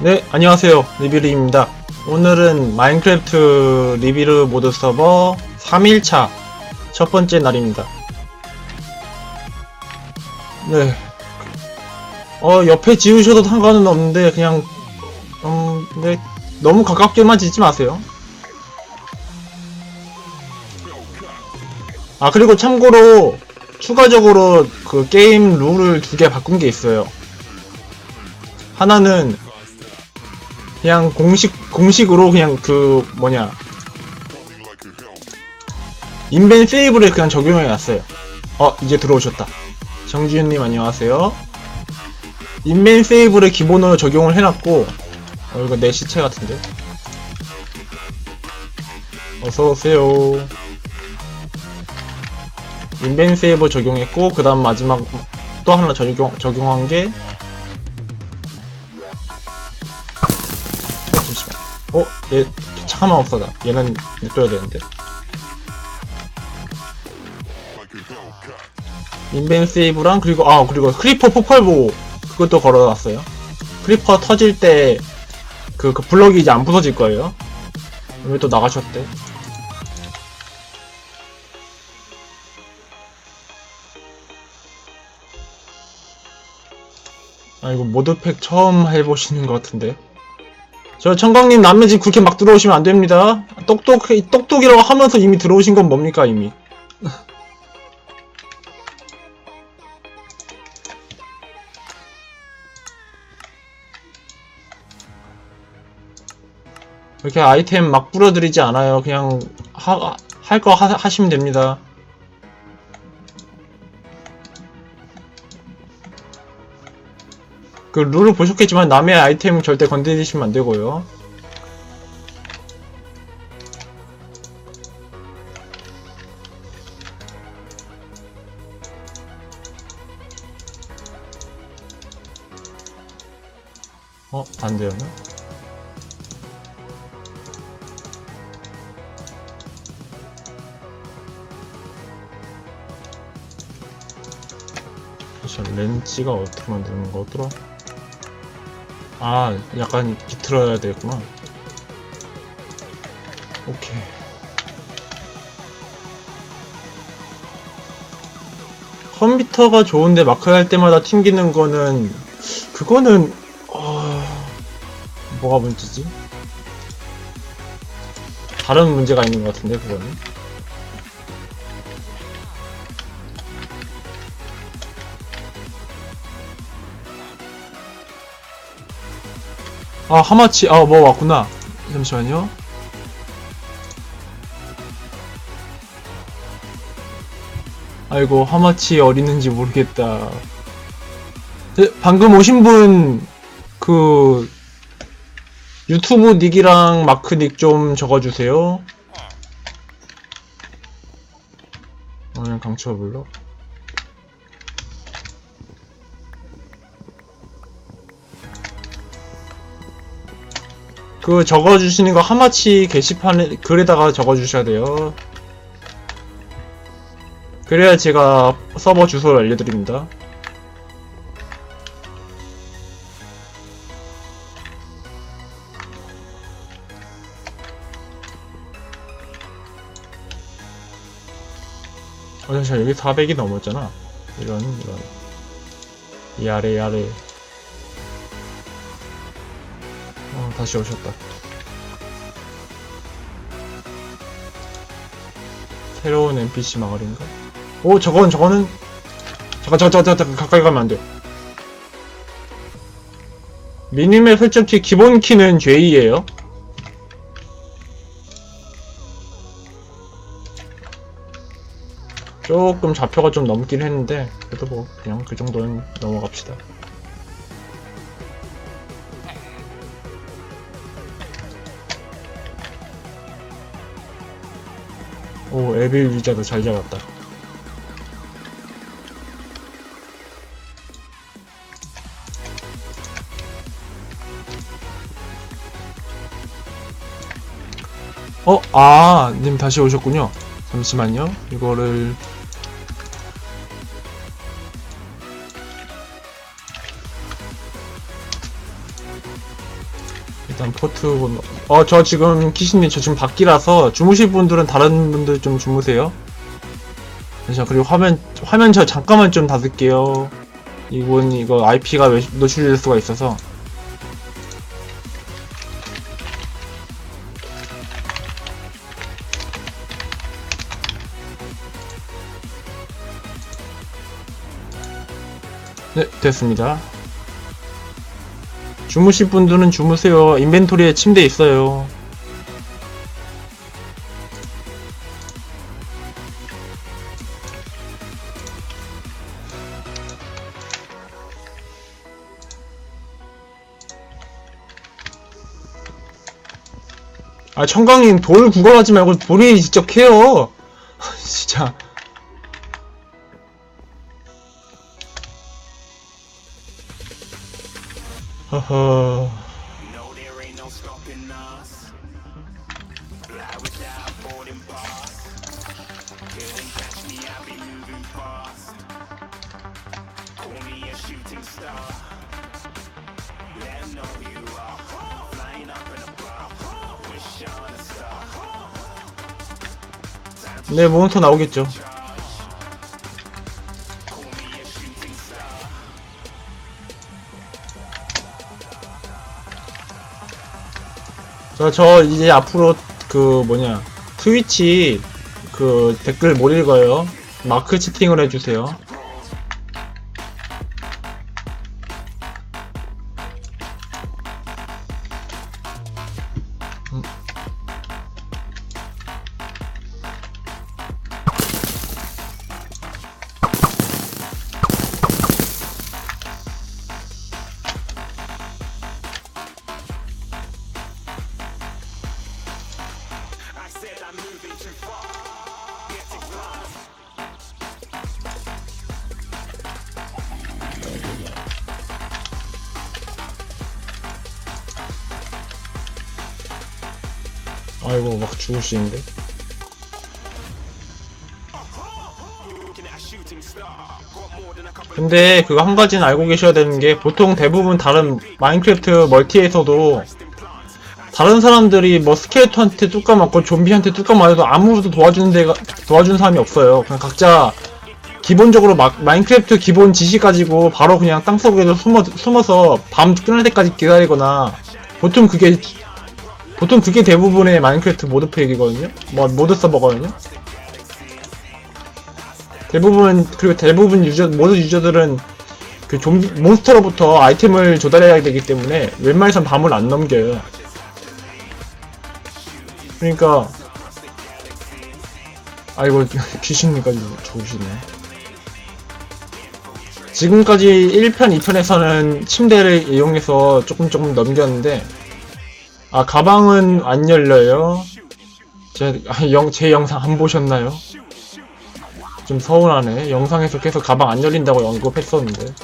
네, 안녕하세요. 리비르입니다. 오늘은 마인크래프트 리비르 모드 서버 3일차 첫 번째 날입니다. 네. 어, 옆에 지으셔도 상관은 없는데, 그냥, 음, 네, 너무 가깝게만 짓지 마세요. 아, 그리고 참고로, 추가적으로 그 게임 룰을 두 개 바꾼 게 있어요. 하나는 그냥 공식 공식으로 그냥 그 뭐냐 인벤 세이브를 그냥 적용해 놨어요. 어 이제 들어오셨다. 정지윤님 안녕하세요. 인벤 세이브를 기본으로 적용을 해놨고 어 이거 내 시체 같은데. 어서 오세요. 인벤 세이브 적용했고 그 다음 마지막 또 하나 적용 적용한 게 어? 얘 잠깐만 없어다. 얘는 냅둬야 되는데. 인벤 세이브랑 그리고 아 그리고 크리퍼 폭발 보호 그것도 걸어놨어요. 크리퍼 터질 때그 그 블럭이 이제 안 부서질 거예요. 왜 또 나가셨대? 아 이거 모드팩 처음 해보시는 것 같은데. 저 청강님 남의 집 그렇게 막 들어오시면 안 됩니다. 똑똑 똑똑이라고 하면서 이미 들어오신 건 뭡니까 이미? 이렇게 아이템 막 뿌려드리지 않아요. 그냥 할 거 하시면 됩니다. 그 룰을 보셨겠지만 남의 아이템 절대 건드리시면 안 되고요. 어? 안 되었나? 렌치가 어떻게 만드는 거더라? 아, 약간 비틀어야 되겠구나. 오케이. 컴퓨터가 좋은데 마크 할 때마다 튕기는 거는 그거는 어... 뭐가 문제지? 다른 문제가 있는 것 같은데 그거는 아 하마치 아 뭐 왔구나. 잠시만요. 아이고 하마치 어디 있는지 모르겠다. 네, 방금 오신 분 그 유튜브 닉이랑 마크 닉 좀 적어주세요. 오늘 강추가 불러 그 적어주시는 거 하마치 게시판에 글에다가 적어주셔야 돼요. 그래야 제가 서버 주소를 알려드립니다. 어, 잠시만, 여기 400이 넘었잖아. 이런, 이런. 이 아래, 이 아래. 다시 오셨다. 새로운 NPC 마을인가? 오, 저건, 저거는. 잠깐, 잠깐, 잠깐, 잠깐, 가까이 가면 안 돼. 미니맵 설정키 기본 키는 J예요. 조금 좌표가 좀 넘긴 했는데, 그래도 뭐, 그냥 그 정도는 넘어갑시다. 오, 에빌 위자도 잘 잡았다. 어, 아, 님 다시 오셨군요. 잠시만요. 이거를 포트 번호. 어, 저 지금 키신님 저 지금 밖이라서 주무실 분들은 다른 분들 좀 주무세요. 자, 그리고 화면, 화면 저 잠깐만 좀 닫을게요. 이건 이거 IP가 노출될 수가 있어서. 네, 됐습니다. 주무실 분들은 주무세요. 인벤토리에 침대 있어요. 아, 청강님 돌 구걸하지 말고 본인이 직접 캐요. 네, 몬스터 나오겠죠. 저, 저 이제 앞으로 그 뭐냐 트위치 그 댓글 못 읽어요. 마크 채팅을 해주세요. 아이고 막 than a couple 근데 그거 한 가지는 알고 계셔야 되는 게 보통 대부분 다른 마인크래프트 멀티에서도 다른 사람들이 뭐 스켈레톤한테 뚜까 맞고 좀비한테 뚜까 맞아도 아무도 도와주는 데가 도와주는 사람이 없어요. 그냥 각자 기본적으로 마, 마인크래프트 기본 지식 가지고 바로 그냥 땅속에 숨어 숨어서 밤 끝날 때까지 기다리거나 보통 그게 보통 그게 대부분의 마인크래프트 모드팩이거든요. 뭐 모드 서버거든요. 대부분 그리고 대부분 유저 모든 유저들은 그 좀비 몬스터로부터 아이템을 조달해야 되기 때문에 웬만해선 밤을 안 넘겨요. 그러니까 아이고 귀신님까지 죽으시네. 지금까지 1편, 2편에서는 침대를 이용해서 조금 조금 넘겼는데 아 가방은 안 열려요. 제, 아, 영, 제 영상 안 보셨나요? 좀 서운하네. 영상에서 계속 가방 안 열린다고 언급했었는데.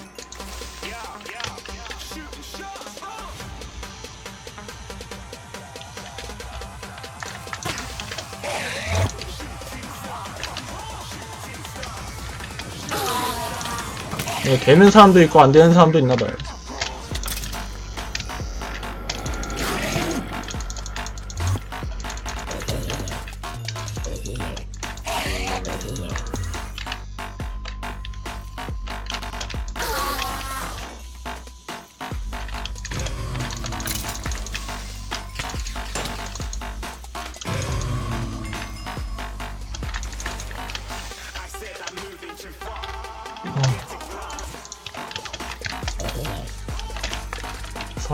되는 사람도 있고 안 되는 사람도 있나 봐요.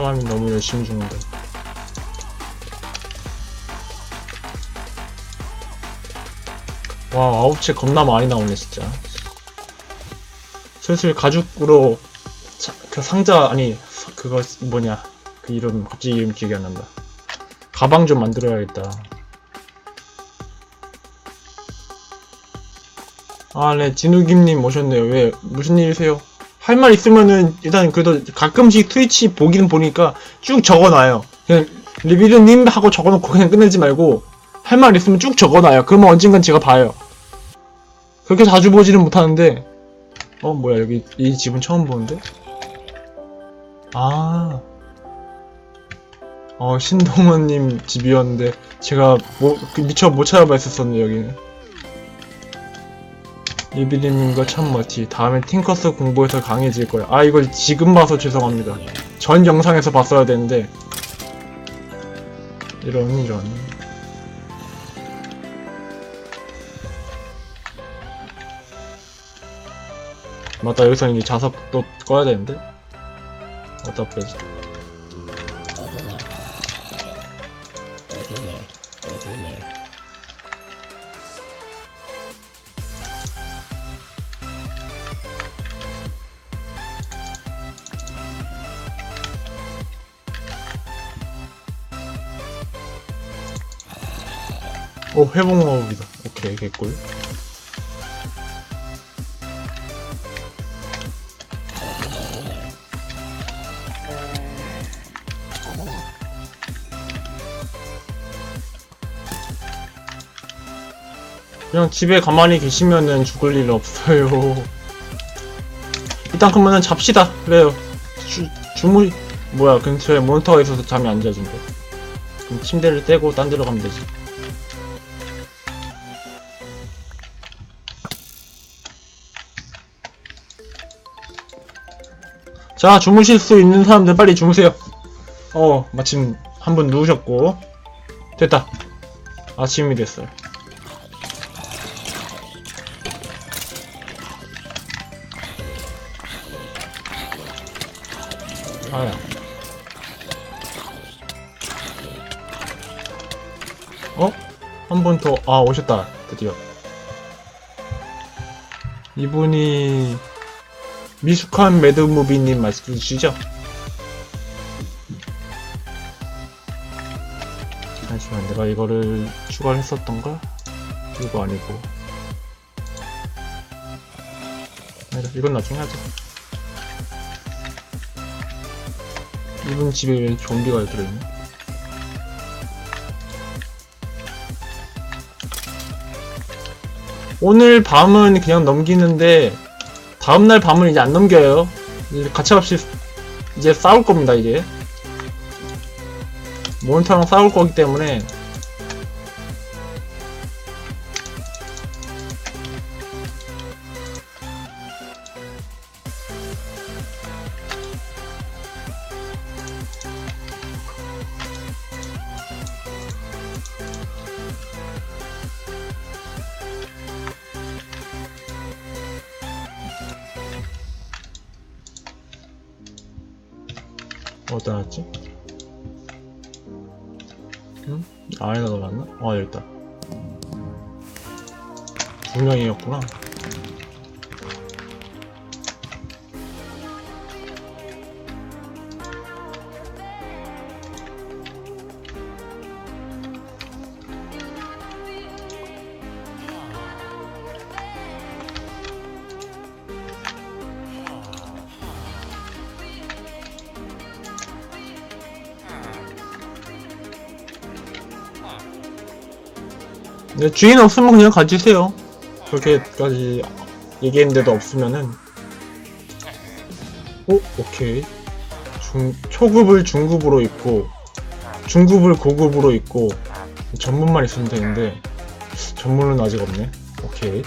사람이 너무 열심히 죽는다. 와, 아홉채 겁나 많이 나오네, 진짜. 슬슬 가죽으로, 자- 그 상자, 아니, 서- 그거, 뭐냐. 그 이름, 갑자기 이름 기억이 안 난다. 가방 좀 만들어야겠다. 아, 네, 진우김님 오셨네요. 왜, 무슨 일이세요? 할 말 있으면은, 일단 그래도 가끔씩 트위치 보기는 보니까 쭉 적어놔요. 그냥, 리비드님 하고 적어놓고 그냥 끝내지 말고, 할 말 있으면 쭉 적어놔요. 그러면 언젠간 제가 봐요. 그렇게 자주 보지는 못하는데, 어, 뭐야, 여기, 이 집은 처음 보는데? 아. 어, 신동원님 집이었는데, 제가 뭐, 그 미처 못 찾아봐 했었었네, 여기는. 이비리님과 참머티. 다음에 팅커스 공부해서 강해질 거야. 아, 이걸 지금 봐서 죄송합니다. 전 영상에서 봤어야 되는데. 이런, 이런. 맞다, 여기서 이제 자석도 꺼야 되는데? 어디다 빼지? 오, 회복 마법이다. 오케이, 개꿀. 그냥 집에 가만히 계시면은 죽을 일 없어요. 일단 그러면은 잡시다. 그래요. 주, 주무, 뭐야, 근처에 모니터가 있어서 잠이 안 자준대. 그럼 침대를 떼고 딴 데로 가면 되지. 자, 주무실 수 있는 사람들 빨리 주무세요. 어, 마침 한 분 누우셨고. 됐다. 아침이 됐어요. 아야. 어? 한 분 더, 아, 오셨다. 드디어. 이분이, 미숙한 매드무비님 말씀이시죠? 잠시만, 내가 이거를 추가를 했었던가? 이거 아니고. 아니다, 이건 나중에 하자. 이분 집에 왜 좀비가 들어있네? 오늘 밤은 그냥 넘기는데 다음날 밤은 이제 안 넘겨요. 이제 가차없이 이제 싸울 겁니다 이제. 모니터랑 싸울 거기 때문에 어디다 놨지? 응? 안에다 넣어놨나? 어 여기 있다 두 명이었구나 네, 주인 없으면 그냥 가지세요. 그렇게까지 얘기했는데도 없으면은. 오 오케이. 중, 초급을 중급으로 있고 중급을 고급으로 있고 전문만 있으면 되는데 전문은 아직 없네. 오케이.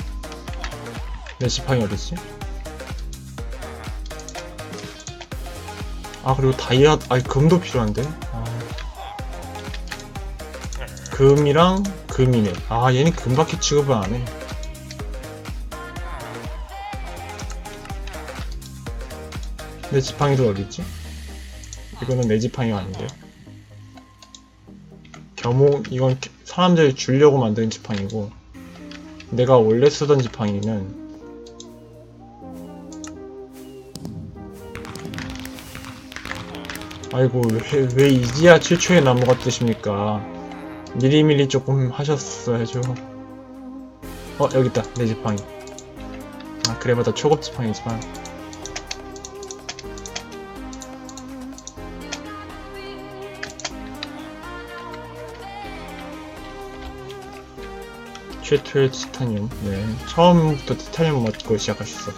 내 지팡이 어딨지? 아 그리고 다이아 아니 금도 필요한데? 아. 금이랑 금이네. 아 얘는 금밖에 취급을 안해. 내 지팡이도 어딨지? 이거는 내 지팡이가 아닌데 겸호 이건 사람들이 주려고 만든 지팡이고 내가 원래 쓰던 지팡이는 아이고 왜, 왜 이지야 7초의 나무가 뜨십니까 미리미리 조금 하셨어야죠. 어 여기 있다. 내 지팡이. 아 그래봐도 초급 지팡이지만 최초의 티타늄. 네 처음부터 티타늄 먹고 시작하셨어.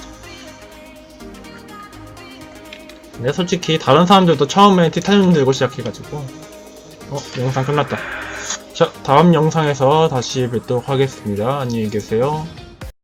근데 솔직히 다른 사람들도 처음에 티타늄 들고 시작해가지고 어, 영상 끝났다. 자, 다음 영상에서 다시 뵙도록 하겠습니다. 안녕히 계세요.